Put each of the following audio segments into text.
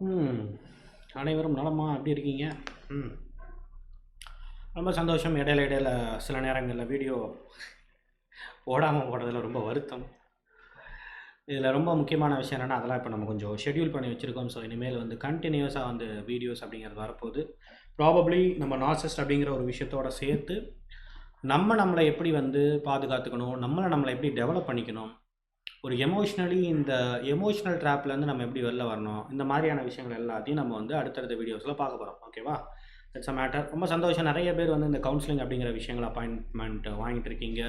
ம். அனைவரும் நலமா? எப்படி இருக்கீங்க? ம். ரொம்ப சந்தோஷம். இடையில இடையில சில நேரங்களில் வீடியோ ஓடாமல் போடுறதுல ரொம்ப வருத்தம். இதில் ரொம்ப முக்கியமான விஷயம் என்னென்னா அதெல்லாம் இப்போ நம்ம கொஞ்சம் ஷெட்யூல் பண்ணி வச்சுருக்கோம். ஸோ இனிமேல் வந்து கண்டினியூஸாக வந்து வீடியோஸ் அப்படிங்கிறது வரப்போகுது. ப்ராபப்ளி நம்ம நார்சஸ்ட் அப்படிங்கிற ஒரு விஷயத்தோட சேர்த்து நம்ம நம்மளை எப்படி வந்து பாதுகாத்துக்கணும்? நம்மளை நம்மளை எப்படி டெவலப் பண்ணிக்கணும்? ஒரு எமோஷ்னலி இந்த எமோஷ்னல் ட்ராப்லேருந்து நம்ம எப்படி வெளில வரணும் இந்த மாதிரியான விஷயங்கள் எல்லாத்தையும் நம்ம வந்து அடுத்தடுத்த வீடியோஸில் பார்க்க போகிறோம் ஓகேவா இட்ஸ் அ மேட்டர் ரொம்ப சந்தோஷம். நிறைய பேர் வந்து இந்த கவுன்சிலிங் அப்படிங்கிற விஷயங்கள் அப்பாயின்மெண்ட் வாங்கிட்டு இருக்கீங்க.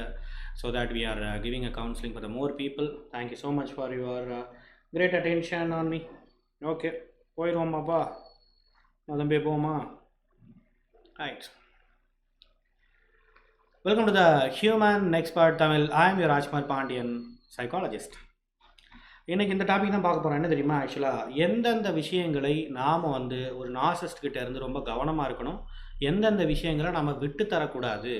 So that we are giving a counselling for the more people thank you so much for your great attention on me okay போயிடுவோமாப்பா தம்பி போமா right welcome to the human next part Tamil I am your Rajkumar Pandian psychologist இன்றைக்கி இந்த topic தான் பார்க்க போகிறோம் என்ன தெரியுமா ஆக்சுவலாக எந்தெந்த விஷயங்களை நாம் வந்து ஒரு நார்சிஸ்ட்கிட்ட இருந்து ரொம்ப கவனமாக இருக்கணும். எந்தெந்த விஷயங்களை நம்ம விட்டு தரக்கூடாது.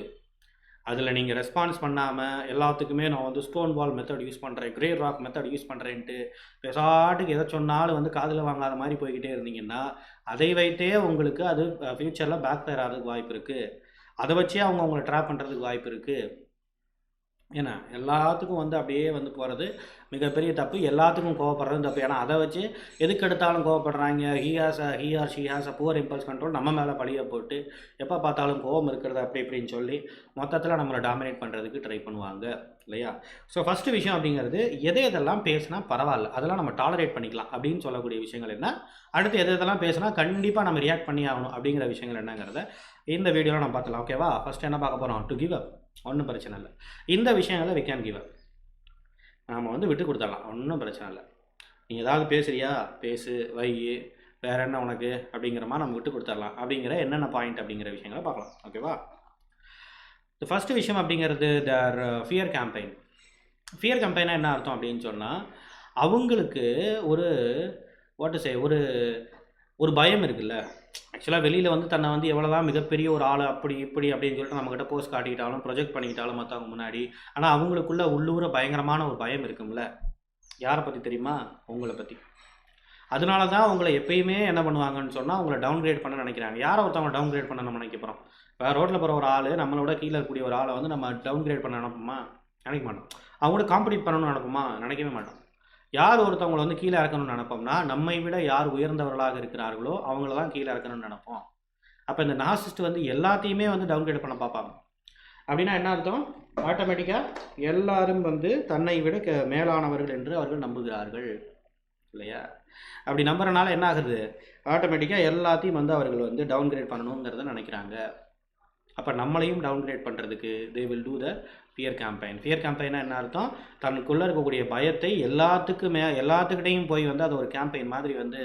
அதில் நீங்கள் ரெஸ்பான்ஸ் பண்ணாமல் எல்லாத்துக்குமே நான் வந்து ஸ்டோன் வால் மெத்தட் யூஸ் பண்ணுறேன் கிரே ராக் மெத்தட் யூஸ் பண்ணுறேன்ட்டு பெசாட்டுக்கு எதை சொன்னாலும் வந்து காதில் வாங்காத மாதிரி போய்கிட்டே இருந்தீங்கன்னா அதை வைத்தே உங்களுக்கு அது ஃப்யூச்சரில் பேக் ஃபயர் ஆகிறதுக்கு வாய்ப்பு இருக்குது அதை வச்சே அவங்க உங்களை ட்ராப் பண்ணுறதுக்கு வாய்ப்பு இருக்குது ஏன்னா எல்லாத்துக்கும் வந்து அப்படியே வந்து போகிறது மிகப்பெரிய தப்பு. எல்லாத்துக்கும் கோவப்படுறது தப்பு. ஏன்னா அதை வச்சு எதுக்கு எடுத்தாலும் கோவப்படுறாங்க? He has a he poor impulse control நம்ம மேலே பழிய போட்டு எப்போ பார்த்தாலும் கோவம் இருக்கிறது அப்படி இப்படின்னு சொல்லி மொத்தத்தில் நம்மளை டாமினேட் பண்ணுறதுக்கு ட்ரை பண்ணுவாங்க. இல்லையா? ஸோ ஃபஸ்ட்டு விஷயம் அப்படிங்கிறது எதை எதெல்லாம் பேசினா பரவாயில்ல அதெல்லாம் நம்ம டாலரேட் பண்ணிக்கலாம் அப்படின்னு சொல்லக்கூடிய விஷயங்கள் என்ன? அடுத்து எது எதெல்லாம் பேசினா கண்டிப்பாக நம்ம ரியாக்ட் பண்ணி ஆகணும் அப்படிங்கிற விஷயங்கள் என்னங்கிறத இந்த வீடியோவில் நம்ம பார்த்துக்கலாம் ஓகேவா ஃபஸ்ட்டு என்ன பார்க்க போகிறோம் டு கிவ் அப் ஒன்றும் பிரச்சனை இல்லை. இந்த விஷயங்களை வி கேன் கிவ் அப் நாம் வந்து விட்டு கொடுத்துடலாம். ஒன்றும் பிரச்சனை இல்லை. நீ ஏதாவது பேசுறியா? பேசு வை. வேற என்ன உனக்கு? அப்படிங்கிற மாதிரி நம்ம விட்டு கொடுத்துடலாம். அப்படிங்கிற என்னென்ன பாயிண்ட் அப்படிங்கிற விஷயங்களை பார்க்கலாம். ஓகேவா இந்த ஃபஸ்ட்டு விஷயம் அப்படிங்கிறது தர் ஃபியர் கேம்பெயின் ஃபியர் கேம்பெயினாக என்ன அர்த்தம் அப்படின்னு சொன்னால் அவங்களுக்கு ஒரு வாட் சே ஒரு ஒரு பயம் இருக்குல்ல. ஆக்சுவலாக வெளியில் வந்து தன்னை வந்து எவ்வளோதான் மிகப்பெரிய ஒரு ஆள் அப்படி இப்படி அப்படின்னு சொல்லிட்டு நம்மக்கிட்ட போஸ்ட் காட்டிக்கிட்டாலும் ப்ரொஜெக்ட் பண்ணிக்கிட்டாலும் மற்றவங்க முன்னாடி. ஆனால் அவங்களுக்குள்ள உள்ளூர பயங்கரமான ஒரு பயம் இருக்கும்ல. யாரை பற்றி தெரியுமா? உங்களை பற்றி அதனால தான் உங்களை எப்பயுமே என்ன பண்ணுவாங்கன்னு சொன்னால் உங்களை டவுன்கிரேட் பண்ண நினைக்கிறாங்க. யாரை ஒருத்தவங்க டவுன்கிரேட் பண்ண நம்ம நினைக்க போகிறோம் இப்போ ரோட்டில் போகிற ஒரு ஆள் நம்மளோட கீழே இருக்கக்கூடிய ஒரு ஆளை வந்து நம்ம டவுன்கிரேட் பண்ண நினைப்போமா? நினைக்க மாட்டோம். அவங்களோட காம்படிட் பண்ணணும்னு நினைப்போமா? நினைக்கவே மாட்டோம். யார் ஒருத்தவங்களை வந்து கீழே இறக்கணும்னு நினைப்போம்னா நம்மை விட யார் உயர்ந்தவர்களாக இருக்கிறார்களோ அவங்கள தான் கீழே இறக்கணும்னு நினைப்போம். அப்போ இந்த நாசிஸ்ட் வந்து எல்லாத்தையுமே வந்து டவுன்கிரேட் பண்ண பார்ப்பாங்க. அப்படின்னா என்ன அர்த்தம்? ஆட்டோமேட்டிக்காக எல்லாரும் வந்து தன்னை விட க மேலானவர்கள் என்று அவர்கள் நம்புகிறார்கள். இல்லையா? அப்படி நம்புறனால என்ன ஆகுது? ஆட்டோமேட்டிக்காக எல்லாத்தையும் வந்து அவர்கள் வந்து டவுன்கிரேட் பண்ணணுங்கிறத நினைக்கிறாங்க. அப்போ நம்மளையும் டவுன்கிரேட் பண்ணுறதுக்கு they will do the fear campaign fear கேம்பெயினா என்ன அர்த்தம்? தனக்குள்ளே இருக்கக்கூடிய பயத்தை எல்லாத்துக்குமே எல்லாத்துக்கிட்டையும் போய் வந்து அது ஒரு கேம்பெயின் மாதிரி வந்து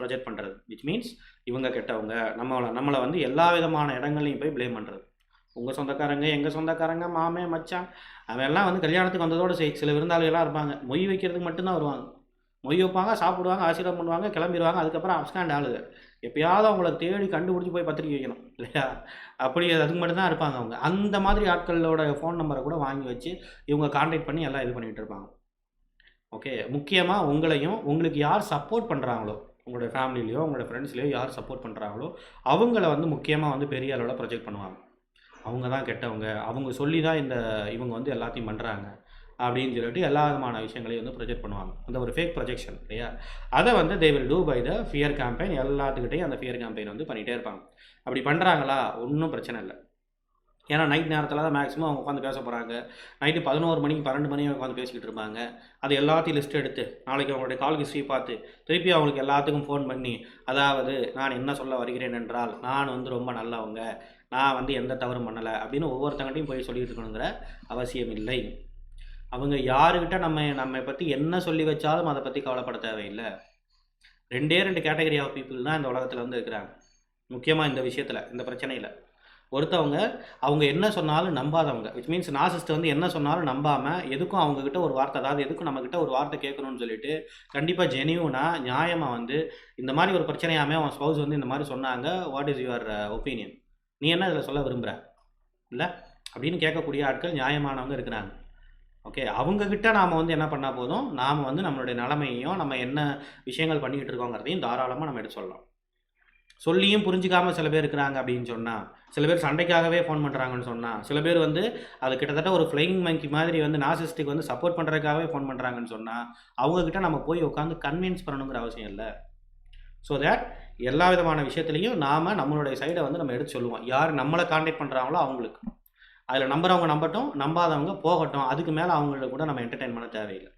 ப்ரொஜெக்ட் பண்ணுறது விச் மீன்ஸ் இவங்க கெட்டவங்க நம்மளை நம்மளை வந்து எல்லா விதமான இடங்கள்லையும் போய் ப்ளேம் பண்ணுறது உங்கள் சொந்தக்காரங்க எங்கள் சொந்தக்காரங்க மாமே மச்சான் அவன் எல்லாம் வந்து கல்யாணத்துக்கு வந்ததோடு சரி சில விருந்தாளிகளாக இருப்பாங்க. மொய் வைக்கிறதுக்கு மட்டும்தான் வருவாங்க. மொய் வைப்பாங்க சாப்பிடுவாங்க ஆசீர்வாதம் பண்ணுவாங்க கிளம்பிடுவாங்க அதுக்கப்புறம் அப்ஸ்காண்ட் ஆளுங்க. எப்பயாவது அவங்கள தேடி கண்டுபிடிச்சி போய் பத்திரிக்கை வைக்கணும் இல்லையா? அப்படி அதுக்கு மட்டும்தான் இருப்பாங்க அவங்க. அந்த மாதிரி ஆட்களோட ஃபோன் நம்பரை கூட வாங்கி வச்சு இவங்க கான்டாக்ட் பண்ணி எல்லாம் இது பண்ணிகிட்டு இருப்பாங்க. ஓகே முக்கியமாக உங்களையும் உங்களுக்கு யார் சப்போர்ட் பண்ணுறாங்களோ உங்களோட ஃபேமிலிலையோ உங்களோட ஃப்ரெண்ட்ஸ்லையோ யார் சப்போர்ட் பண்ணுறாங்களோ அவங்கள வந்து முக்கியமாக வந்து பெரிய அளவில் ப்ரொஜெக்ட் பண்ணுவாங்க. அவங்க தான் கெட்டவங்க. அவங்க சொல்லி தான் இந்த இவங்க வந்து எல்லாத்தையும் பண்ணுறாங்க அப்படின்னு சொல்லிட்டு எல்லா விதமான விஷயங்களையும் வந்து ப்ரொஜெக்ட் பண்ணுவாங்க. அந்த ஒரு ஃபேக் ப்ரொஜெக்ஷன் இல்லையா? அதை வந்து they will do by the fear campaign எல்லாத்துக்கிட்டையும் அந்த ஃபியர் கேம்பெயின் வந்து பண்ணிகிட்டே இருப்பாங்க. அப்படி பண்ணுறாங்களா ஒன்றும் பிரச்சனை இல்லை. ஏன்னா நைட் நேரத்தில் தான் மேக்ஸிமம் அவங்க உட்காந்து பேச போகிறாங்க நைட்டு பதினோரு மணிக்கு பன்னெண்டு மணி உட்காந்து பேசிக்கிட்டு இருப்பாங்க. அது எல்லாத்தையும் லிஸ்ட் எடுத்து நாளைக்கு அவங்களுடைய கால் ஹிஸ்ட்ரி பார்த்து திருப்பி அவங்களுக்கு எல்லாத்துக்கும் ஃபோன் பண்ணி அதாவது நான் என்ன சொல்ல வருகிறேன் என்றால் நான் வந்து ரொம்ப நல்லவங்க. நான் வந்து எந்த தவறும் பண்ணலை அப்படின்னு ஒவ்வொருத்தங்கிட்டையும் போய் சொல்லிட்டு இருக்கணுங்கிற அவசியம் இல்லை. அவங்க யாருக்கிட்ட நம்ம நம்ம பற்றி என்ன சொல்லி வச்சாலும் அதை பற்றி கவலைப்பட தேவையில்லை. ரெண்டே ரெண்டு கேட்டகரி ஆஃப் பீப்புள் தான் இந்த உலகத்தில் வந்து இருக்கிறாங்க. முக்கியமாக இந்த விஷயத்தில் இந்த பிரச்சனையில். ஒருத்தவங்க அவங்க என்ன சொன்னாலும் நம்பாதவங்க. விச் மீன்ஸ் நாசிஸ்ட் வந்து என்ன சொன்னாலும் நம்பாமல் எதுக்கும் அவங்கக்கிட்ட ஒரு வார்த்தை அதாவது எதுக்கும் நம்மக்கிட்ட ஒரு வார்த்தை கேட்கணும்னு சொல்லிட்டு கண்டிப்பாக ஜெனியூனாக நியாயமாக வந்து இந்த மாதிரி ஒரு பிரச்சனையாமே அவன் ஸ்பௌஸ் வந்து இந்த மாதிரி சொன்னாங்க வாட் இஸ் யுவர் ஒப்பீனியன் நீ என்ன இதில் சொல்ல விரும்புகிற இல்லை? அப்படின்னு கேட்கக்கூடிய ஆட்கள் நியாயமானவங்க இருக்கிறாங்க. ஓகே அவங்கக்கிட்ட நாம் வந்து என்ன பண்ணால் போதும்? நாம் வந்து நம்மளுடைய நிலைமையையும் நம்ம என்ன விஷயங்கள் பண்ணிக்கிட்டு இருக்கோங்கிறதையும் தாராளமாக நம்ம எடுத்து சொல்லலாம். சொல்லியும் புரிஞ்சிக்காமல் சில பேர் இருக்கிறாங்க அப்படின்னு சொன்னால் சில பேர் சண்டைக்காகவே ஃபோன் பண்ணுறாங்கன்னு சொன்னால் சில பேர் வந்து அது கிட்டத்தட்ட ஒரு ஃப்ளைங் மங்கி மாதிரி வந்து நாசிஸ்டிக் வந்து சப்போர்ட் பண்ணுறதுக்காகவே ஃபோன் பண்ணுறாங்கன்னு சொன்னால் அவங்கக்கிட்ட நம்ம போய் உட்காந்து கன்வின்ஸ் பண்ணணுங்கிற அவசியம் இல்லை. ஸோ தேட் எல்லா விதமான விஷயத்துலையும் நாம் நம்மளுடைய சைடை வந்து நம்ம எடுத்து சொல்லுவோம். யார் நம்மளை காண்டாக்ட் பண்ணுறாங்களோ அவங்களுக்கு. அதில் நம்புறவங்க நம்பட்டும் நம்பாதவங்க போகட்டும். அதுக்கு மேலே அவங்களுக்கு கூட நம்ம என்டர்டெயின் பண்ண தேவையில்லை.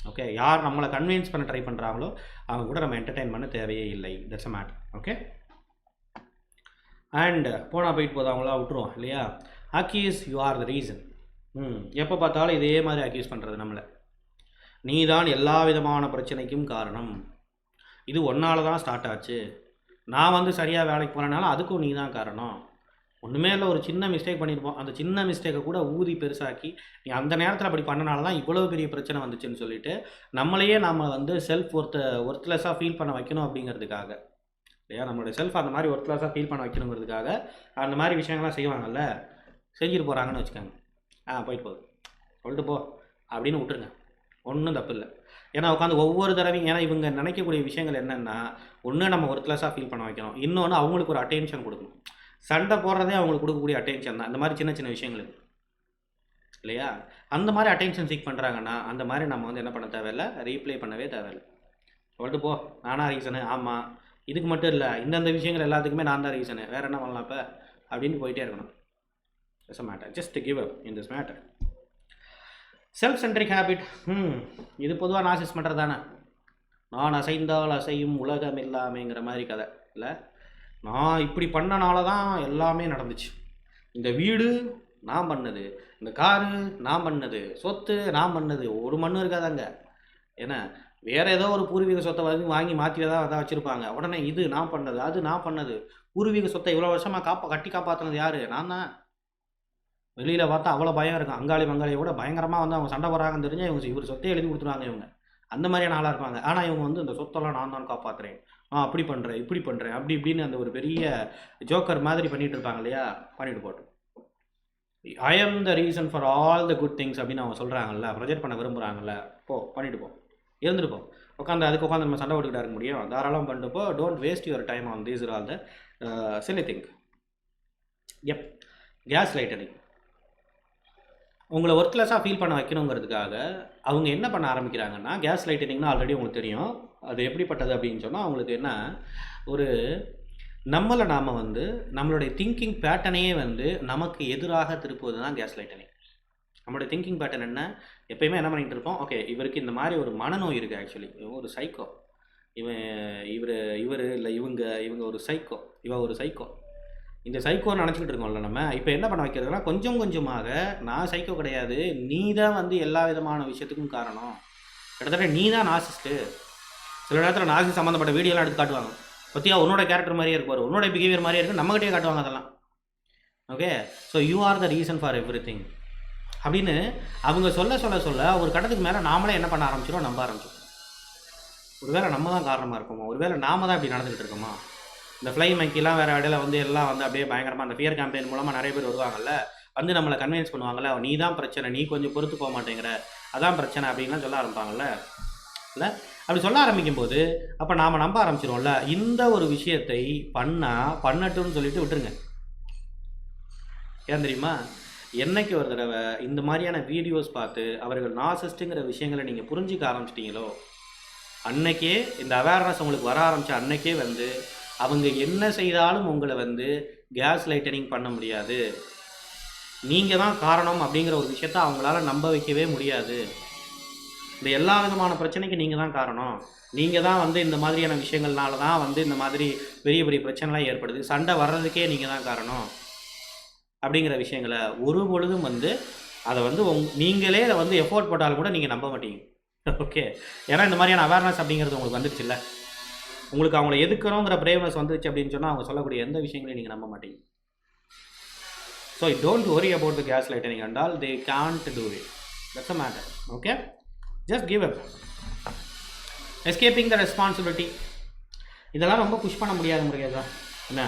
ஓகே யார் நம்மளை கன்வின்ஸ் பண்ண ட்ரை பண்ணுறாங்களோ அவங்க கூட நம்ம என்டர்டெயின் பண்ண தேவையே இல்லை. That's a matter okay and போனால் போயிட்டு போதாங்களா விட்டுருவோம் இல்லையா? Accuse you are the reason hmm. எப்போ பார்த்தாலும் இதே மாதிரி அக்யூஸ் பண்ணுறது நம்மளை. நீ தான் எல்லா விதமான பிரச்சனைக்கும் காரணம். இது ஒன்றால் தான் ஸ்டார்ட் ஆச்சு. நான் வந்து சரியாக வேலைக்கு போகிறனால அதுக்கும் நீ தான் காரணம். ஒன்றுமே இல்லை ஒரு சின்ன மிஸ்டேக் பண்ணியிருப்போம் அந்த சின்ன மிஸ்டேக்கை கூட ஊதி பெருசாக்கி நீ அந்த நேரத்தில் அப்படி பண்ணனால தான் இவ்வளோ பெரிய பிரச்சனை வந்துச்சுன்னு சொல்லிட்டு நம்மளையே நம்ம வந்து செல்ஃப் ஒர்த்த ஒர்த்லெஸ்ஸாக ஃபீல் பண்ண வைக்கணும் அப்படிங்கிறதுக்காக. இல்லையா? நம்மளுடைய செல்ஃப் அந்த மாதிரி ஒர்த்லெஸ்ஸாக ஃபீல் பண்ண வைக்கணுங்கிறதுக்காக அந்த மாதிரி விஷயங்கள்லாம் செய்வாங்கல்ல? செஞ்சுட்டு போகிறாங்கன்னு வச்சுக்கோங்க. ஆ போயிட்டு போகுது. சொல்லிட்டு போ அப்படின்னு விட்டுருங்க. ஒன்றும் தப்பு இல்லை. ஏன்னா உட்காந்து ஒவ்வொரு தடவையும் ஏன்னா இவங்க நினைக்கக்கூடிய விஷயங்கள் என்னென்னா ஒன்று நம்ம ஒர்த்லெஸ்ஸாக ஃபீல் பண்ண வைக்கணும். இன்னொன்று அவங்களுக்கு ஒரு அட்டென்ஷன் கொடுக்கணும். சண்டை போடுறதே அவங்களுக்கு கொடுக்கக்கூடிய அட்டென்ஷன் தான். இந்த மாதிரி சின்ன சின்ன விஷயங்களுக்கு. இல்லையா? அந்த மாதிரி அட்டென்ஷன் சீக் பண்ணுறாங்கன்னா அந்த மாதிரி நம்ம வந்து என்ன பண்ண தேவையில்ல? ரீப்ளே பண்ணவே தேவையில்லை. சொல்லிட்டு போ. நானா ரீசனு ஆமாம் இதுக்கு மட்டும் இல்லை. இந்தந்த விஷயங்கள் எல்லாத்துக்குமே நான் தான் ரீசனு வேறு என்ன பண்ணலாம் இப்போ? அப்படின்னு போயிட்டே இருக்கணும். It's a matter just give up in this matter self centric habit hmm இது பொதுவாக நாசிஸ் பண்ணுறது தானே நான் அசைந்தால் அசையும் உலகம் இல்லாமேங்கிற மாதிரி கதை. இல்லை? நான் இப்படி பண்ணனால தான் எல்லாமே நடந்துச்சு. இந்த வீடு நான் பண்ணது இந்த காரு நான் பண்ணது சொத்து நான் பண்ணது ஒரு மண்ணு இருக்காதாங்க. ஏன்னா வேறு ஏதோ ஒரு பூர்வீக சொத்தை வந்து வாங்கி மாற்றி தான் அதான் வச்சுருப்பாங்க. உடனே இது நான் பண்ணது அது நான் பண்ணது பூர்வீக சொத்தை இவ்வளோ வருஷமாக காப்பா கட்டி காப்பாற்றினது யார்? நான் தான். வெளியில் பார்த்தா அவ்வளோ பயம் இருக்கும். அங்காளி மங்காளியை விட பயங்கரமாக வந்து அவங்க சண்டை போடுறாங்கன்னு தெரிஞ்சு இவங்க இவர் சொத்தையே எழுதி கொடுத்துருவாங்க இவங்க. அந்த மாதிரியான ஆளாக இருப்பாங்க. ஆனால் இவங்க வந்து இந்த சொத்தெல்லாம் நான் தான் காப்பாற்றுறேன் ஆ அப்படி பண்ணுறேன் இப்படி பண்ணுறேன் அப்படி இப்படின்னு அந்த ஒரு பெரிய ஜோக்கர் மாதிரி பண்ணிட்டு இருப்பாங்க இல்லையா? பண்ணிட்டு போட்டோம் I am the reason for all the good things அப்படின்னு அவங்க சொல்கிறாங்கல்ல ப்ரொஜெக்ட் பண்ண விரும்புகிறாங்கல்ல போ பண்ணிட்டு போ. இருந்துருப்போம் உட்காந்து அதுக்கு உட்காந்து நம்ம சண்டை போட்டுக்கிட்டா இருக்க முடியும். தாராளம் பண்ணிட்டு போ. Don't waste your time on these all the silly think of gaslighting உங்களை ஒர்க்லெஸ்ஸாக ஃபீல் பண்ண வைக்கணுங்கிறதுக்காக அவங்க என்ன பண்ண ஆரம்பிக்கிறாங்கன்னா கேஸ் லைட்டனிங்னா ஆல்ரெடி உங்களுக்கு தெரியும். அது எப்படிப்பட்டது அப்படின்னு சொன்னால் அவங்களுக்கு என்ன? ஒரு நம்மளை நாம் வந்து நம்மளுடைய திங்கிங் பேட்டர்னையே வந்து நமக்கு எதிராக திருப்புவது தான் கேஸ் லைட்டனிங் நம்மளுடைய திங்கிங் பேட்டர்ன் என்ன? எப்பயுமே என்ன பண்ணிகிட்டு இருப்போம்? ஓகே இவருக்கு இந்த மாதிரி ஒரு மனநோய் இருக்குது ஆக்சுவலி ஒரு சைக்கோ இவன் இவர் இவர் இல்லை இவங்க இவங்க ஒரு சைக்கோ இவன் ஒரு சைக்கோ இந்த சைக்கோ நினச்சிக்கிட்டு இருக்கோம்ல நம்ம இப்போ என்ன பண்ண வைக்கிறதுனா கொஞ்சம் கொஞ்சமாக நான் சைக்கோ கிடையாது நீ தான் வந்து எல்லா விதமான விஷயத்துக்கும் காரணம். கிட்டத்தட்ட நீ தான் நாசிஸ்ட்டு சில நேரத்தில் நாசி சம்மந்தப்பட்ட வீடியோலாம் எடுத்து காட்டுவாங்க. பற்றியா உன்னோட கேரக்டர் மாதிரியே இருப்பார் உன்னோட பிஹேவியர் மாதிரியே இருக்கு நம்மகிட்டே காட்டுவாங்க அதெல்லாம். Okay so you are the reason for everything அப்படின்னு அவங்க சொல்ல சொல்ல சொல்ல ஒரு கட்டத்துக்கு மேலே நாமளே என்ன பண்ண ஆரம்பிச்சிடும் நம்ப ஆரம்பிச்சிடும் ஒருவேளை நம்ம தான் காரணமாக இருக்கோமா ஒருவேளை நாம தான் இப்படி நடந்துக்கிட்டு இருக்கோமா? இந்த ஃப்ளை மைக்கிலாம் வேறு இடையில வந்து எல்லாம் வந்து அப்படியே பயங்கரமாக அந்த ஃபியர் கேம்பெயின் மூலமாக நிறைய பேர் வருவாங்கல்ல வந்து நம்மளை கன்வின்ஸ் பண்ணுவாங்கல்ல நீ தான் பிரச்சனை நீ கொஞ்சம் பொறுத்து போக மாட்டேங்கிற அதான் பிரச்சனை அப்படின்லாம் சொல்ல ஆரம்பிப்பாங்கல்ல. இல்லை? அப்படி சொல்ல ஆரம்பிக்கும் போது அப்போ நாம் நம்ப ஆரம்பிச்சிருவோம்ல இந்த ஒரு விஷயத்தை பண்ணால் பண்ணட்டும்னு சொல்லிட்டு விட்டுருங்க. ஏன் தெரியுமா? என்னைக்கு ஒரு தடவை இந்த மாதிரியான வீடியோஸ் பார்த்து அவர்கள் நாசிஸ்ட்டுங்கிற விஷயங்களை நீங்கள் புரிஞ்சிக்க ஆரம்பிச்சிட்டிங்களோ அன்னைக்கே இந்த அவேர்னஸ் உங்களுக்கு வர ஆரம்பித்த அன்னைக்கே வந்து அவங்க என்ன செய்தாலும் உங்களை வந்து கேஸ் லைட்டனிங் பண்ண முடியாது. நீங்கள் தான் காரணம் அப்படிங்கிற ஒரு விஷயத்த அவங்களால நம்ப வைக்கவே முடியாது. இந்த எல்லா விதமான பிரச்சனைக்கு நீங்கள் தான் காரணம். நீங்கள் தான் வந்து இந்த மாதிரியான விஷயங்கள்னால தான் வந்து இந்த மாதிரி பெரிய பெரிய பிரச்சனைலாம் ஏற்படுது. சண்டை வர்றதுக்கே நீங்கள் தான் காரணம் அப்படிங்கிற விஷயங்களை ஒரு பொழுதும் வந்து அதை வந்து உங் நீங்களே அதை வந்து எஃபோர்ட் போட்டாலும் கூட நீங்கள் நம்ப மாட்டீங்க. ஓகே ஏன்னா இந்த மாதிரியான அவேர்னஸ் அப்படிங்கிறது உங்களுக்கு வந்துருச்சுல்ல? உங்களுக்கு அவங்கள எதுக்குறோங்கிற பிரேவ்னஸ் வந்துருச்சு அப்படின்னு சொன்னால் அவங்க சொல்லக்கூடிய எந்த விஷயங்களையும் நீங்கள் நம்ப மாட்டீங்க. So don't worry about the gaslighting என்றால் they they do it that's a matter okay just give up escaping the responsibility இதெல்லாம் ரொம்ப புஷ் பண்ண முடியாத முறையாக என்ன?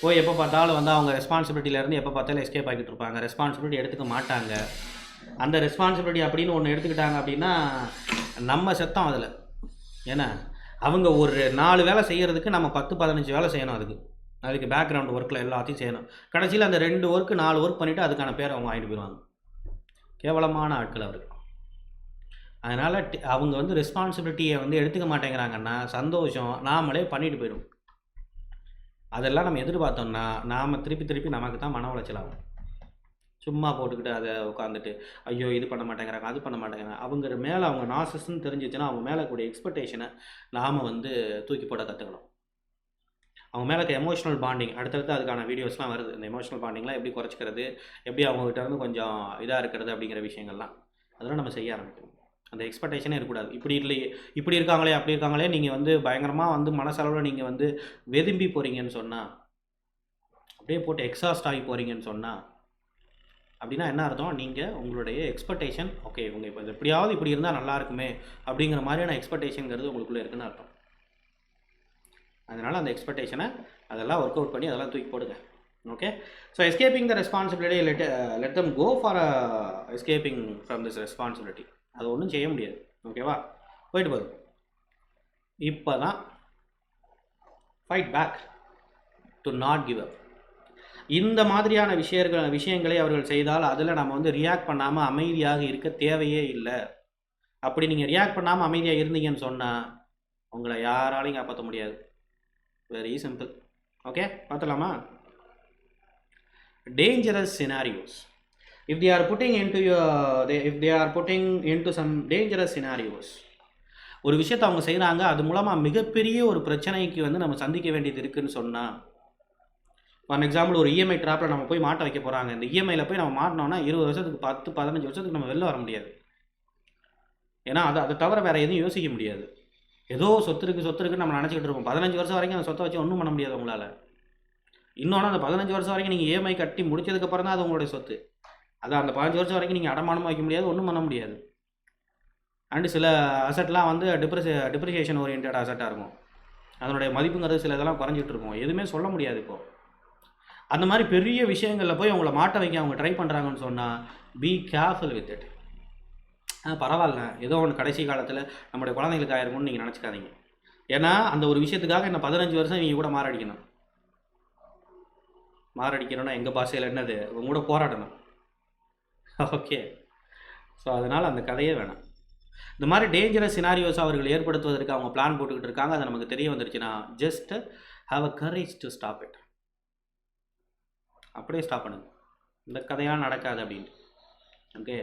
போய் எப்போ பார்த்தாலும் வந்து அவங்க ரெஸ்பான்சிபிலிட்டியிலேருந்து எப்போ பார்த்தாலும் எஸ்கேப் ஆகிட்டு இருப்பாங்க. ரெஸ்பான்சிபிலிட்டி எடுத்துக்க மாட்டாங்க. அந்த ரெஸ்பான்சிபிலிட்டி அப்படின்னு ஒன்று எடுத்துக்கிட்டாங்க அப்படின்னா நம்ம செத்தம் அதில். ஏன்னா அவங்க ஒரு நாலு வேலை செய்கிறதுக்கு நம்ம பத்து பதினஞ்சு வேலை செய்யணும் அதுக்கு. அதுக்கு பேக்ரவுண்ட் ஒர்க்கில் எல்லாத்தையும் செய்யணும். கடைசியில் அந்த ரெண்டு ஒர்க்கு நாலு ஒர்க் பண்ணிவிட்டு அதுக்கான பேரை அவங்க வாங்கிட்டு போயிடுவாங்க. கேவலமான ஆட்கள் அவர். அதனால் அவங்க வந்து ரெஸ்பான்சிபிலிட்டியை வந்து எடுத்துக்க மாட்டேங்கிறாங்கன்னா சந்தோஷம் நாமளே பண்ணிட்டு போயிடும் அதெல்லாம் நம்ம எதிர்பார்த்தோம்னா நாம் திருப்பி திருப்பி நமக்கு தான் மன உளைச்சல் ஆகும். சும்மா போட்டுக்கிட்டு அதை உட்காந்துட்டு ஐயோ இது பண்ண மாட்டேங்கிறாங்க அது பண்ண மாட்டேங்கிறாங்க. அவங்க மேலே அவங்க நாசஸ்ன்னு தெரிஞ்சிச்சுன்னா அவங்க மேலே கூடிய எக்ஸ்பெக்டேஷனை நாம் வந்து தூக்கி போட கற்றுக்கணும் அவங்க மேலே இருக்க எமோஷனல் பாண்டிங் அடுத்தடுத்து அதுக்கான வீடியோஸ்லாம் வருது. இந்த எமோஷனல் பாண்டிங்லாம் எப்படி குறைச்சிக்கிறது எப்படி அவங்ககிட்ட இருந்து கொஞ்சம் இதாக இருக்கிறது அப்படிங்கிற விஷயங்கள்லாம் அதெல்லாம் நம்ம செய்ய ஆரம்பிக்கணும். அந்த எக்ஸ்பெக்டேஷனே இருக்கக்கூடாது. இப்படி இல்லையே இப்படி இருக்காங்களே அப்படி இருக்காங்களே நீங்கள் வந்து பயங்கரமாக வந்து மனசளவில் நீங்கள் வந்து வெதும்பி போகிறீங்கன்னு சொன்னால் அப்படியே போட்டு எக்ஸாஸ்ட் ஆகி போகிறீங்கன்னு சொன்னால் அப்படின்னா என்ன அர்த்தம்? நீங்கள் உங்களுடைய எக்ஸ்பெக்டேஷன் ஓகே இவங்க இப்போ எப்படியாவது இப்படி இருந்தால் நல்லா இருக்குமே அப்படிங்கிற மாதிரியான எக்ஸ்பெக்டேஷனுங்கிறது உங்களுக்குள்ளே இருக்குன்னு அர்த்தம். அதனால் அந்த எக்ஸ்பெக்டேஷனை அதெல்லாம் ஒர்க் அவுட் பண்ணி அதெல்லாம் தூக்கி போடுங்க. Okay so escaping the responsibility let let them go for escaping from this responsibility அது ஒன்றும் செய்ய முடியாது. ஓகேவா போயிட்டு போதும் இப்போ தான் fight back to not give up இந்த மாதிரியான விஷயங்கள் விஷயங்களை அவர்கள் செய்தால் அதில் நம்ம வந்து ரியாக்ட் பண்ணாமல் அமைதியாக இருக்க தேவையே இல்லை. அப்படி நீங்கள் ரியாக்ட் பண்ணாமல் அமைதியாக இருந்தீங்கன்னு சொன்னால் உங்களை யாராலையும் காப்பாற்ற முடியாது. Very simple okay பார்த்துலாமா dangerous scenarios if they are putting into your they, if they are putting into some dangerous scenarios ஒரு விஷயத்தை அவங்க செய்கிறாங்க அது மூலமாக மிகப்பெரிய ஒரு பிரச்சனைக்கு வந்து நம்ம சந்திக்க வேண்டியது இருக்குதுன்னு சொன்னால் ஃபார் எக்ஸாம்பிள் ஒரு இஎம்ஐ ட்ராப்பில் நம்ம போய் மாட்ட வைக்க போகிறாங்க இந்த இஎம்ஐயில் போய் நம்ம மாட்டினோம்னா இருபது வருஷத்துக்கு பத்து பதினஞ்சு வருஷத்துக்கு நம்ம வெளில வர முடியாது. ஏன்னா அதை அதை தவிர வேறு எதுவும் யோசிக்க முடியாது. ஏதோ சொத்து இருக்குது சொத்து இருக்குன்னு நம்ம நினச்சிக்கிட்டு இருப்போம். பதினஞ்சு வருஷம் வரைக்கும் அந்த சொத்தை வச்சு ஒன்றும் பண்ண முடியாது உங்களால். இன்னொன்று அந்த பதினஞ்சு வருஷம் வரைக்கும் நீங்கள் இஎம்ஐ கட்டி முடிச்சதுக்கப்புறம் தான் அது உங்களுடைய சொத்து. அது அந்த பதினஞ்சு வருஷம் வரைக்கும் நீங்கள் அடமானமாக வைக்க முடியாது ஒன்றும் பண்ண முடியாது. அண்டு சில அசட்லாம் வந்து டிப்ரெஸ் டிப்ரிசியேஷன் ஓரியன்ட் அசட்டாக இருக்கும். அதனுடைய மதிப்புங்கிறது சில இதெல்லாம் குறைஞ்சிட்டு இருக்கும். எதுவுமே சொல்ல முடியாது இப்போது அந்த மாதிரி பெரிய விஷயங்களில் போய் அவங்கள மாட்ட வைக்க அவங்க ட்ரை பண்ணுறாங்கன்னு சொன்னால் பி கேர்ஃபுல் வித் இட் பரவாயில்ல. ஏதோ ஒன்று கடைசி காலத்தில் நம்முடைய குழந்தைங்களுக்கு ஆயிருக்கும்னு நீங்கள் நினச்சிக்காதீங்க. ஏன்னா அந்த ஒரு விஷயத்துக்காக என்ன பதினஞ்சு வருஷம் நீங்கள் கூட மாரடிக்கணும். மாரடிக்கணும்னா எங்கள் பாஷையில் என்னது? உங்க கூட போராடணும். ஓகே. ஸோ அதனால் அந்த கதையே வேணாம். இந்த மாதிரி டேஞ்சரஸ் சினாரியோஸ் அவர்கள் ஏற்படுத்துவதற்கு அவங்க பிளான் போட்டுக்கிட்டு இருக்காங்க. அது நமக்கு தெரிய வந்துருச்சுன்னா just have a courage to stop it அப்படியே ஸ்டாப் பண்ணுங்க. இந்த கதையெல்லாம் நடக்காது அப்படின்ட்டு. Okay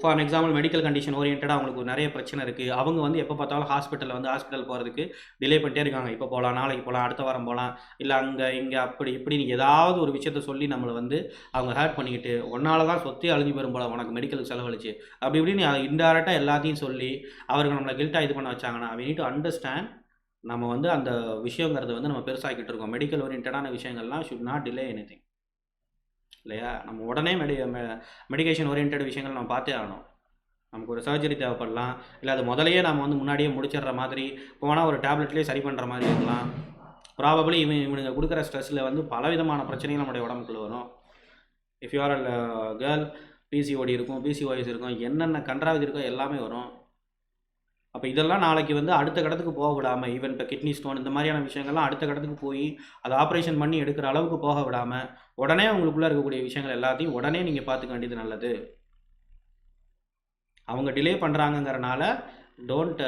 for example medical condition ஓரியன்டாக அவங்களுக்கு நிறைய பிரச்சனை இருக்குது அவங்க வந்து எப்போ பார்த்தாலும் ஹாஸ்பிட்டலில் வந்து ஹாஸ்பிட்டல் போகிறதுக்கு டிலே பண்ணிட்டே இருக்காங்க. இப்போ போகலாம் நாளைக்கு போகலாம் அடுத்த வாரம் போகலாம் இல்லை அங்கே இங்கே அப்படி இப்படின்னு ஏதாவது ஒரு விஷயத்த சொல்லி நம்மளை வந்து அவங்க ஹேர்ட் பண்ணிக்கிட்டு ஒன்னால தான் சொத்தே அழிஞ்சு பெறும் போல உனக்கு மெடிக்கலுக்கு செலவழிச்சு. அப்படி இப்படின்னு அதை எல்லாத்தையும் சொல்லி அவர்கள் நம்மளை கில்ட்டாக இது பண்ண வச்சாங்கன்னா we நீட் அண்டர்ஸ்டாண்ட் நம்ம வந்து அந்த விஷயங்கிறது வந்து நம்ம பெருசாக்கிட்டு இருக்கோம். மெடிக்கல் ஓரியன்டான விஷயங்கள்லாம் ஷுட் நாட் டிலே எனி இல்லையா? நம்ம உடனே மெடி மெடிகேஷன் ஓரியன்ட் விஷயங்கள் நம்ம பார்த்தே ஆகணும். நமக்கு ஒரு சர்ஜரி தேவைப்படலாம். இல்லை அது முதலையே நம்ம வந்து முன்னாடியே முடிச்சிடுற மாதிரி போனால் ஒரு டேப்லெட்லேயே சரி பண்ணுற மாதிரி இருக்கலாம். ப்ராபபிளி இவன் இவனுங்க கொடுக்குற ஸ்ட்ரெஸ்ஸில் வந்து பலவிதமான பிரச்சனைகள் நம்முடைய உடம்புக்குள்ள வரும். இஃப் யூஆர் கேர்ள் பிசிஓடி இருக்கும் பிசிஓஎஸ் இருக்கும் என்னென்ன கன்றாவது இருக்கோ எல்லாமே வரும். அப்போ இதெல்லாம் நாளைக்கு வந்து அடுத்த கடத்துக்கு போக விடாமல் ஈவன் இப்போ கிட்னி ஸ்டோன் இந்த மாதிரியான விஷயங்கள்லாம் அடுத்த கடத்துக்கு போய் அதை ஆப்ரேஷன் பண்ணி எடுக்கிற அளவுக்கு போக விடாமல் உடனே உங்களுக்குள்ளே இருக்கக்கூடிய விஷயங்கள் எல்லாத்தையும் உடனே நீங்கள் பார்த்துக்க வேண்டியது நல்லது. அவங்க delay பண்ணுறாங்கங்கிறனால don't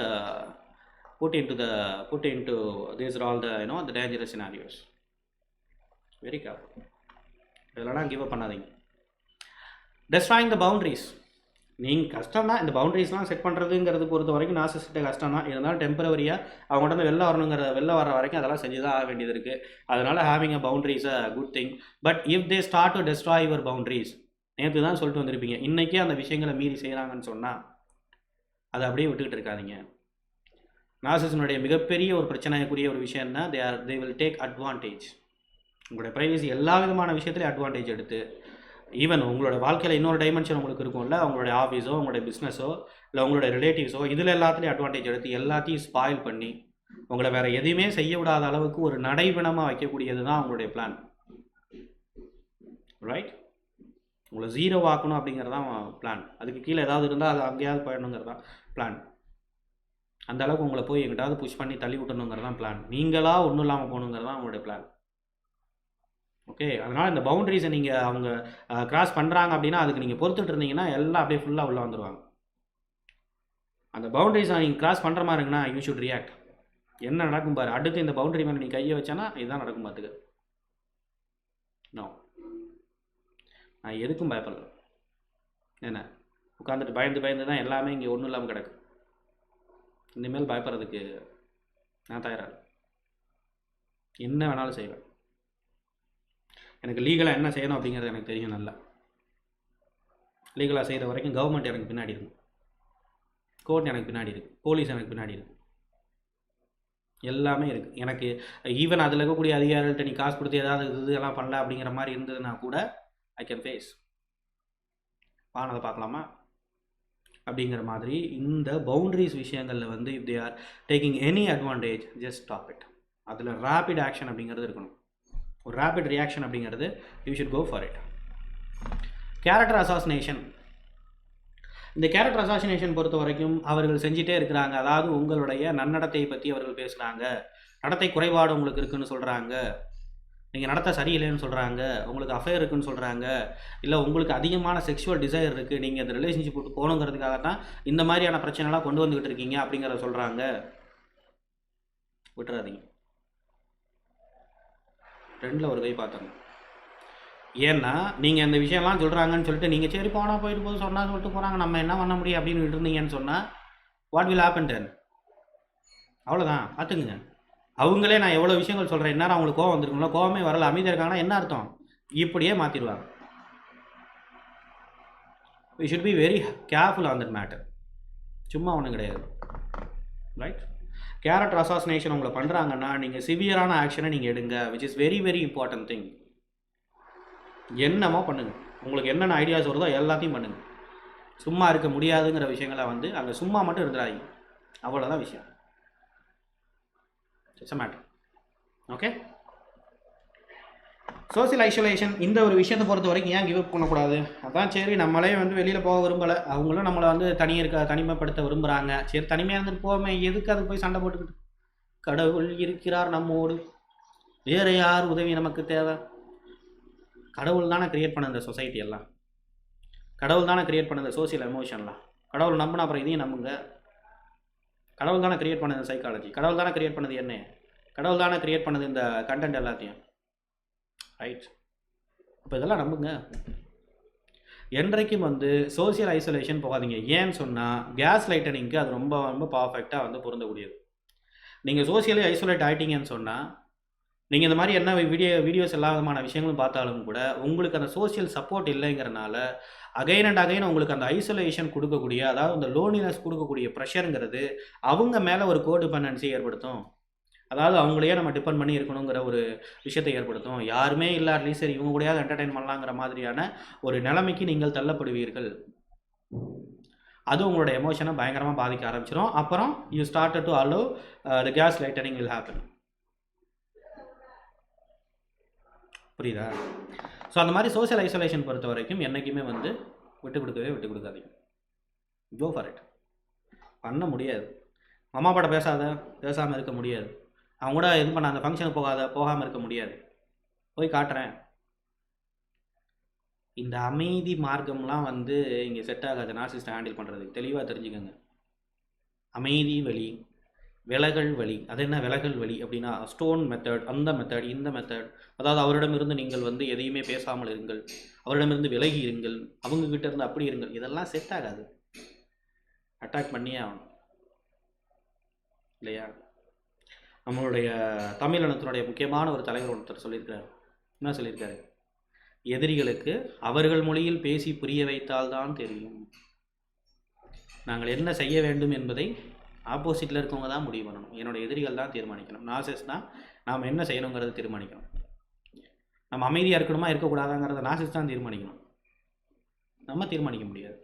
put in to the put in to these all the you know the dangerous scenarios very careful இதெல்லாம் கிவ் அப் பண்ணாதீங்க. டெஸ்ட்ராயிங் த பவுண்ட்ரிஸ் நீங்கள் கஷ்டம் தான் இந்த பவுண்டரிஸ்லாம் செட் பண்ணுறதுங்கிறது பொறுத்த வரைக்கும் நாசிஸ்ட்டை கஷ்டம் தான் இருந்தாலும் டெம்பரவரியாக அவங்ககிட்ட இருந்து வெளில வரணுங்கிற வெளில வர வரைக்கும் அதெல்லாம் செஞ்சு தான் ஆக வேண்டியது இருக்குது அதனால் having a boundaries a good thing but if they start to destroy your boundaries நேற்று தான் சொல்லிட்டு வந்திருப்பீங்க. இன்றைக்கே அந்த விஷயங்களை மீறி செய்கிறாங்கன்னு சொன்னால் அதை அப்படியே விட்டுக்கிட்டு இருக்காதீங்க. நாசிசனுடைய மிகப்பெரிய ஒரு பிரச்சனைக்குரிய ஒரு விஷயம்னா they are they will take advantage உங்களுடைய ப்ரைவசி எல்லா விதமான விஷயத்துலையும் அட்வான்டேஜ் எடுத்து ஈவன் உங்களோட வாழ்க்கையில் இன்னொரு டைமென்ஷன் உங்களுக்கு இருக்கும்ல உங்களுடைய ஆஃபீஸோ உங்களுடைய பிஸ்னஸோ இல்லை உங்களோட ரிலேட்டிவ்ஸோ இதில் எல்லாத்துலேயும் அட்வான்டேஜ் எடுத்து எல்லாத்தையும் ஸ்பாயில் பண்ணி உங்களை வேறு எதையுமே செய்ய விடாத அளவுக்கு ஒரு நடைபணமாக வைக்கக்கூடியது தான் உங்களுடைய பிளான் ரைட் உங்களை ஜீரோ ஆக்கணும் அப்படிங்கிறது தான் பிளான் அதுக்கு கீழே ஏதாவது இருந்தால் அது அங்கேயாவது போயிடணுங்கிறது தான் பிளான் அந்த அளவுக்கு உங்களை போய் எங்கிட்டாவது புஷ் பண்ணி தள்ளி விட்டணுங்கிறது தான் பிளான் நீங்களாக ஒன்றும் இல்லாமல் போகணுங்கிறது தான் உங்களுடைய பிளான் ஓகே அதனால் இந்த பவுண்டரிஸை நீங்கள் அவங்க கிராஸ் பண்ணுறாங்க அப்படின்னா அதுக்கு நீங்கள் பொறுத்துட்டு இருந்தீங்கன்னா எல்லாம் அப்படியே ஃபுல்லாக உள்ளே வந்துடுவாங்க அந்த பவுண்டரிஸை நீங்கள் கிராஸ் பண்ணுற மாதிரி இருக்குன்னா யூ ஷுட் ரியாக்ட் என்ன நடக்கும் பாரு? அடுத்து இந்த பவுண்டரி மேலே நீ கையை வச்சானா இதுதான் நடக்கும் பார்த்துக்க நோ நான் எதுக்கும் பயப்படல. என்ன? உட்காந்துட்டு பயந்து பயந்து தான் எல்லாமே இங்கே ஒன்றும் இல்லாமல் கிடக்கு. இனிமேல் பயப்படுறதுக்கு நான் தயாராக என்ன வேணாலும் செய்வேன். எனக்கு லீகலாக என்ன செய்யணும் அப்படிங்கிறது எனக்கு தெரியும் நல்லா. லீகலாக செய்கிற வரைக்கும் கவர்மெண்ட் எனக்கு பின்னாடி இருக்கும். கோர்ட் எனக்கு பின்னாடி இருக்கு. போலீஸ் எனக்கு பின்னாடி இருக்குது எல்லாமே இருக்குது எனக்கு ஈவன் அதில் இருக்கக்கூடிய அதிகாரிகள்ட்ட நீ காசு கொடுத்து ஏதாவது இது இதெல்லாம் பண்ணல அப்படிங்கிற மாதிரி இருந்ததுன்னா கூட ஐ கேன் ஃபேஸ் வானதை பார்க்கலாமா? அப்படிங்கிற மாதிரி இந்த பவுண்டரிஸ் விஷயங்களில் வந்து if they are taking any advantage just stop it அதில் ரேபிட் ஆக்ஷன் அப்படிங்கிறது இருக்கணும். ஒரு ரேபிட் ரியாக்ஷன் அப்படிங்கிறது you should go for it character assassination இந்த கேரக்டர் அசாசினேஷன் பொறுத்த வரைக்கும் அவர்கள் செஞ்சிட்டே இருக்கிறாங்க. அதாவது உங்களுடைய நன்னடத்தையை பற்றி அவர்கள் பேசுகிறாங்க நடத்தை குறைபாடு உங்களுக்கு இருக்குன்னு சொல்கிறாங்க நீங்கள் நடத்த சரியில்லைன்னு சொல்கிறாங்க உங்களுக்கு அஃபேர் இருக்குன்னு சொல்கிறாங்க இல்லை உங்களுக்கு அதிகமான செக்ஷுவல் டிசைர் இருக்குது நீங்கள் இந்த ரிலேஷன்ஷிப் விட்டு போகணுங்கிறதுக்காக தான் இந்த மாதிரியான பிரச்சனைலாம் கொண்டு வந்துக்கிட்டு இருக்கீங்க அப்படிங்கிறத சொல்கிறாங்க விட்டுறாதீங்க. ரெண்டில் ஒரு கை பார்த்துங்க ஏன்னா நீங்கள் இந்த விஷயம்லாம் சொல்கிறாங்கன்னு சொல்லிட்டு நீங்கள் சரி போனால் போயிட்டு போது சொன்னால் சொல்லிட்டு போகிறாங்க நம்ம என்ன பண்ண முடியும் அப்படின்னு இருந்தீங்கன்னு சொன்னால் வாட் வில் ஹேப்பன் டென் அவ்வளோதான் பார்த்துக்குங்க. அவங்களே நான் எவ்வளோ விஷயங்கள் சொல்கிறேன் இந்நேரம் அவங்களுக்கு கோவம் வந்திருக்குங்களா கோவமே வரல அமைதியாக இருக்காங்கன்னா என்ன அர்த்தம்? இப்படியே மாற்றிடுவாங்க we should be very careful on that matter சும்மா ஒன்றும் கிடையாது. ரைட் கேரக்டர் அசாசினேஷன் உங்களை பண்ணுறாங்கன்னா நீங்கள் சிவியரான ஆக்ஷனை நீங்கள் எடுங்க which is very very important thing என்னமோ பண்ணுங்கள் உங்களுக்கு என்னென்ன ஐடியாஸ் வருதோ எல்லாத்தையும் பண்ணுங்கள் சும்மா இருக்க முடியாதுங்கிற விஷயங்களை வந்து அங்கே சும்மா மட்டும் இருந்துடாதீங்க. அவ்வளோதான் விஷயம். It's matter okay social isolation இந்த ஒரு விஷயத்தை பொறுத்த வரைக்கும் ஏன் கிவ் அப் பண்ணக்கூடாது? அதான் சரி நம்மளே வந்து வெளியில் போக விரும்பலை. அவங்களும் நம்மளை வந்து தனி இருக்க தனிமைப்படுத்த விரும்புகிறாங்க சரி தனிமையாக இருந்துட்டு போவோமே எதுக்கு அது போய் சண்டை போட்டுக்கிட்டு? கடவுள் இருக்கிறார் நம்மோடு. வேறு யார் உதவி நமக்கு தேவை? கடவுள் தானே கிரியேட் பண்ண இந்த சொசைட்டி எல்லாம். கடவுள் தானே கிரியேட் பண்ண இந்த சோசியல் எமோஷன்லாம் கடவுள் நம்பினா அப்புறம் இதையும் நம்புங்க. கடவுள் தானே கிரியேட் பண்ணது சைக்காலஜி கடவுள் தானே கிரியேட் பண்ணது என்ன? கடவுள் தானே கிரியேட் பண்ணது இந்த கண்டென்ட் எல்லாத்தையும். ரைட் இப்போ இதெல்லாம் நம்புங்க. என்றைக்கும் வந்து சோசியல் ஐசோலேஷன் போகாதீங்க. ஏன்னு சொன்னால் கேஸ் லைட்டனிங்க்கு அது ரொம்ப ரொம்ப பர்ஃபெக்டாக வந்து பொருந்தக்கூடியது. நீங்கள் சோசியலி ஐசோலேட் ஆகிட்டீங்கன்னு சொன்னால் நீங்கள் இந்த மாதிரி என்ன வீடியோ வீடியோஸ் எல்லா விதமான விஷயங்களும் பார்த்தாலும் கூட உங்களுக்கு அந்த சோஷியல் சப்போர்ட் இல்லைங்கிறனால அகைன் அண்ட் அகைன் உங்களுக்கு அந்த ஐசோலேஷன் கொடுக்கக்கூடிய அதாவது அந்த லோனினஸ் கொடுக்கக்கூடிய ப்ரெஷருங்கிறது அவங்க மேலே ஒரு கோடிபெண்டன்சி ஏற்படுத்தும். அதாவது அவங்களையே நம்ம டிபெண்ட் பண்ணி இருக்கணுங்கிற ஒரு விஷயத்தை ஏற்படுத்தும். யாருமே இல்லை அட்லீஸ்ட் சரி இவங்க கூடயாவது என்டர்டைன் பண்ணலாங்கிற மாதிரியான ஒரு நிலைமைக்கு நீங்கள் தள்ளப்படுவீர்கள். அது உங்களோட எமோஷனை பயங்கரமாக பாதிக்க ஆரம்பிச்சிடும் அப்புறம் you start to allow the gaslighting will happen புரியுதா? ஸோ அந்த மாதிரி சோஷியல் ஐசோலேஷன் பொறுத்த வரைக்கும் என்றைக்குமே வந்து விட்டு கொடுக்கவே விட்டு கொடுக்காதீங்க. கோ ஃபார் இட் பண்ண முடியாது. அம்மா பாட்ட பேசாத பேசாமல் இருக்க முடியாது. அவங்க கூட இது பண்ண அந்த ஃபங்க்ஷனுக்கு போகாத போகாமல் இருக்க முடியாது. போய் காட்டுறேன். இந்த அமைதி மார்க்கம்லாம் வந்து இங்கே செட் ஆகாது. நாசிஸ்ட்டை ஹேண்டில் பண்ணுறதுக்கு தெளிவாக தெரிஞ்சுக்கோங்க. அமைதி வழி விலகல் வழி அது என்ன? விலகல் வழி அப்படின்னா ஸ்டோன் மெத்தட் அந்த மெத்தட் இந்த மெத்தட் அதாவது அவரிடமிருந்து நீங்கள் வந்து எதையுமே பேசாமல் இருங்கள். அவரிடமிருந்து விலகி இருங்கள். அவங்கக்கிட்ட இருந்து அப்படி இருங்கள். இதெல்லாம் செட் ஆகாது. அட்டாக் பண்ணியே ஆகணும். இல்லையா? நம்மளுடைய தமிழினத்தினுடைய முக்கியமான ஒரு தலைவர் ஒருத்தர் சொல்லியிருக்காரு என்ன சொல்லியிருக்காரு? எதிரிகளுக்கு அவர்கள் மொழியில் பேசி புரிய வைத்தால்தான் தெரியும். நாங்கள் என்ன செய்ய வேண்டும் என்பதை ஆப்போசிட்டில் இருக்கவங்க தான் முடிவு பண்ணணும். என்னோட எதிரிகள் தான் தீர்மானிக்கணும். நாசஸ்னால் நாம் என்ன செய்யணுங்கிறத தீர்மானிக்கணும். நம்ம அமைதியாக இருக்கணுமா இருக்கக்கூடாதாங்கிறத நாசஸ் தான் தீர்மானிக்கணும். நம்ம தீர்மானிக்க முடியாது.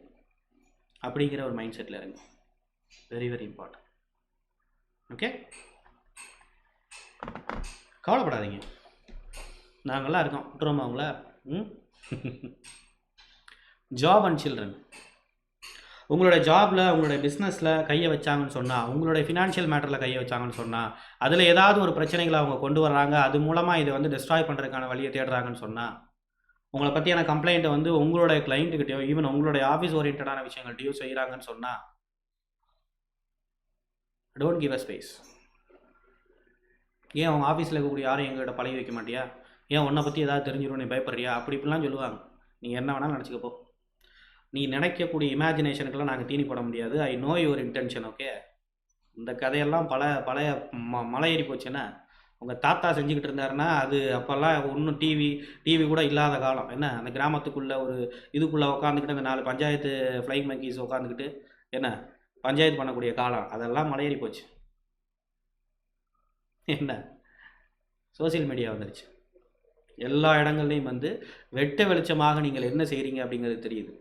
அப்படிங்கிற ஒரு மைண்ட் செட்டில் இருங்க. வெரி வெரி இம்பார்ட்டன்ட் ஓகே கவலைப்படாதீங்க. நாங்கள்லாம் இருக்கோம். விட்டுறோமா அவங்கள ம்? ஜாப் அண்ட் சில்ட்ரன் உங்களுடைய ஜாபில் உங்களுடைய பிஸ்னஸில் கையை வச்சாங்கன்னு சொன்னால் உங்களுடைய ஃபினான்ஷியல் மேட்டரில் கையை வச்சாங்கன்னு சொன்னால் அதில் ஏதாவது ஒரு பிரச்சனைகளை அவங்க கொண்டு வர்றாங்க அது மூலமாக இதை வந்து டிஸ்ட்ராய் பண்ணுறதுக்கான வழியை தேடுறாங்கன்னு சொன்னால் உங்களை பற்றியான கம்ப்ளைண்ட்டை வந்து உங்களுடைய கிளைண்ட்டுக்கிட்டயோ ஈவன் உங்களுடைய ஆஃபீஸ் ஓரியன்டான விஷயங்கள்ட்டையோ செய்கிறாங்கன்னு சொன்னால் டோன்ட் கிவ் அ ஸ்பேஸ் ஏன் அவங்க ஆஃபீஸில் இருக்கக்கூடிய யாரும் எங்கள்கிட்ட பழகி வைக்க மாட்டியா? ஏன் உன்னை பற்றி ஏதாவது தெரிஞ்சிடும் நீ பயப்படுறியா? அப்படி இப்படிலாம் சொல்லுவாங்க. நீ என்ன வேணாலும் நினச்சிக்கப்போ நீ நினைக்கக்கூடிய இமேஜினேஷனுக்கெல்லாம் நாங்கள் தீனி போட முடியாது. I know your intention okay இந்த கதையெல்லாம் பல பழைய ம மலை ஏறி போச்சுன்னா உங்கள் தாத்தா செஞ்சுக்கிட்டு இருந்தாருன்னா அது அப்போல்லாம் ஒன்றும் டிவி டிவி கூட இல்லாத காலம். என்ன? அந்த கிராமத்துக்குள்ளே ஒரு இதுக்குள்ளே உட்காந்துக்கிட்டு அந்த நாலு பஞ்சாயத்து ஃப்ளைங் மங்கீஸ் உட்காந்துக்கிட்டு என்ன? பஞ்சாயத்து பண்ணக்கூடிய காலம். அதெல்லாம் மலையேறி போச்சு. என்ன? சோசியல் மீடியா வந்துருச்சு. எல்லா இடங்கள்லையும் வந்து வெட்ட வெளிச்சமாக நீங்கள் என்ன செய்கிறீங்க அப்படிங்கிறது தெரியுது.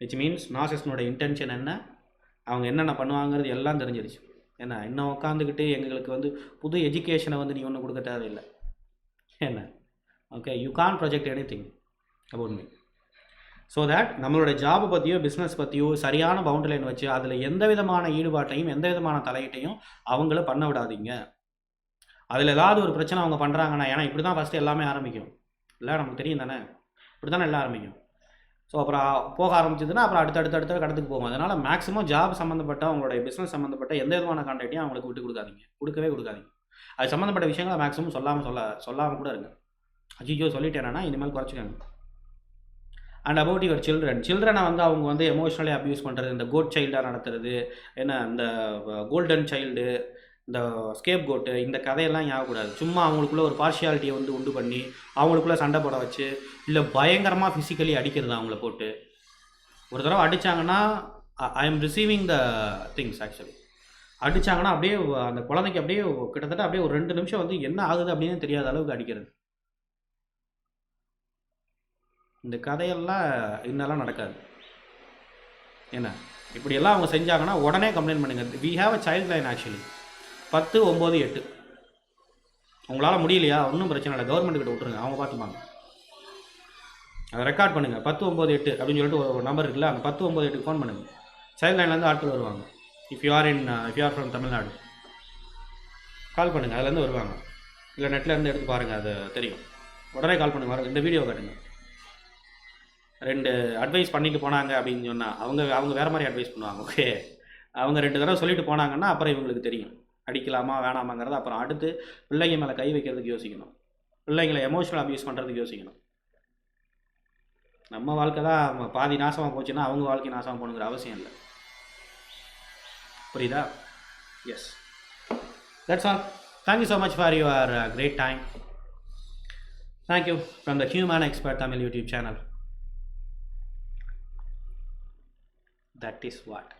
விச் மீன்ஸ் நாசஸ்னோட இன்டென்ஷன் என்ன? அவங்க என்னென்ன பண்ணுவாங்கிறது எல்லாம் தெரிஞ்சிருச்சு. என்ன இன்னும் உட்காந்துக்கிட்டு எங்களுக்கு வந்து புது எஜுகேஷனை வந்து நீ ஒன்றும் கொடுக்க தேவையில்லை. என்ன? Okay you can project anything about me so that நம்மளோட ஜாப் பற்றியோ பிஸ்னஸ் பற்றியோ சரியான பவுண்டரி லைன் வச்சு அதில் எந்த விதமான ஈடுபாட்டையும் எந்த விதமான தலையீட்டையும் அவங்கள பண்ண விடாதீங்க. அதில் ஏதாவது ஒரு பிரச்சனை அவங்க பண்ணுறாங்கன்னா ஏன்னா இப்படி தான் ஃபஸ்ட்டு எல்லாமே ஆரம்பிக்கும். இல்லை நமக்கு தெரியும் தானே? இப்படி தானே எல்லாம் ஆரம்பிக்கும். ஸோ அப்புறம் போக ஆரம்பிச்சதுன்னா அப்புறம் அடுத்தடுத்த அடுத்த கடத்துக்கு போகும். அதனால் மேக்ஸிமம் ஜாப் சம்மந்தப்பட்ட அவங்களுடைய பிஸ்னஸ் சம்மந்தப்பட்ட எந்த விதமான கான்டாக்டையும் அவங்களுக்கு விட்டு கொடுக்காதீங்க. கொடுக்கவே கொடுக்காதீங்க. அது சம்மந்தப்பட்ட விஷயங்களை மேக்ஸிமம் சொல்லாமல் சொல்ல சொல்லாமல் கூட இருங்க. அஜிஜோ சொல்லிட்டேன்னா இனிமேல் குறைச்சிக்கோங்க. அண்ட் அபவுட் யுவர் சில்ட்ரன் சில்ட்ரனை வந்து அவங்க வந்து எமோஷ்னலி அப்யூஸ் பண்ணுறது இந்த கோட் சைல்டாக நடத்துறது என்ன இந்த கோல்டன் சைல்டு இந்த ஸ்கேப் கோட்டு இந்த கதையெல்லாம் ஞாபகக்கூடாது சும்மா அவங்களுக்குள்ள ஒரு பார்ஷியாலிட்டியை வந்து உண்டு பண்ணி அவங்களுக்குள்ள சண்டை போட வச்சு இல்லை பயங்கரமாக ஃபிசிக்கலி அடிக்கிறது அவங்கள போட்டு. ஒரு தடவை அடித்தாங்கன்னா I am receiving the things actually அடித்தாங்கன்னா அப்படியே அந்த குழந்தைக்கு அப்படியே கிட்டத்தட்ட அப்படியே ஒரு ரெண்டு நிமிஷம் வந்து என்ன ஆகுது அப்படின்னு தெரியாத அளவுக்கு அடிக்கிறது. இந்த கதையெல்லாம் இன்னெல்லாம் நடக்காது. என்ன? இப்படியெல்லாம் அவங்க செஞ்சாங்கன்னா உடனே கம்ப்ளைண்ட் பண்ணுங்கள் we have a child line actually பத்து ஒம்பது எட்டு. உங்களால் முடியலையா? ஒன்றும் பிரச்சனை இல்லை. கவர்மெண்ட் கிட்ட விட்ருங்க அவங்க பார்த்துப்பாங்க. அதை ரெக்கார்ட் பண்ணுங்கள் பத்து ஒம்பது எட்டு அப்படின்னு சொல்லிட்டு ஒரு நம்பர் இருக்குல்ல அந்த பத்து ஒம்பது எட்டுக்கு ஃபோன் பண்ணுங்கள் சைல்ட் லைன்லேருந்து ஆட்கள் வருவாங்க. If you are in if you are from Tamil Nadu call பண்ணுங்கள் அதுலேருந்து வருவாங்க. இல்லை நெட்லேருந்து எடுத்து பாருங்கள் அது தெரியும். உடனே கால் பண்ணுங்கள் வர இந்த வீடியோ காட்டுங்க. ரெண்டு அட்வைஸ் பண்ணிட்டு போனாங்க அப்படின்னு சொன்னால் அவங்க அவங்க வேறு மாதிரி அட்வைஸ் பண்ணுவாங்க. ஓகே அவங்க ரெண்டு தடவை சொல்லிட்டு போனாங்கன்னா அப்புறம் இவங்களுக்கு தெரியும். அடிக்கலாமா வேணாமாங்கிறது அப்புறம் அடுத்து பிள்ளைங்க மேலே கை வைக்கிறதுக்கு யோசிக்கணும். பிள்ளைங்களை எமோஷனல் அப்யூஸ் பண்ணுறதுக்கு யோசிக்கணும். நம்ம வாழ்க்கை தான் பாதி நாசமாக போச்சுன்னா அவங்க வாழ்க்கை நாசமாக போகணுங்கிற அவசியம் இல்லை. புரியுதா? Yes that's all thank you so much for your great time thank you from the human expert Tamil YouTube channel that is what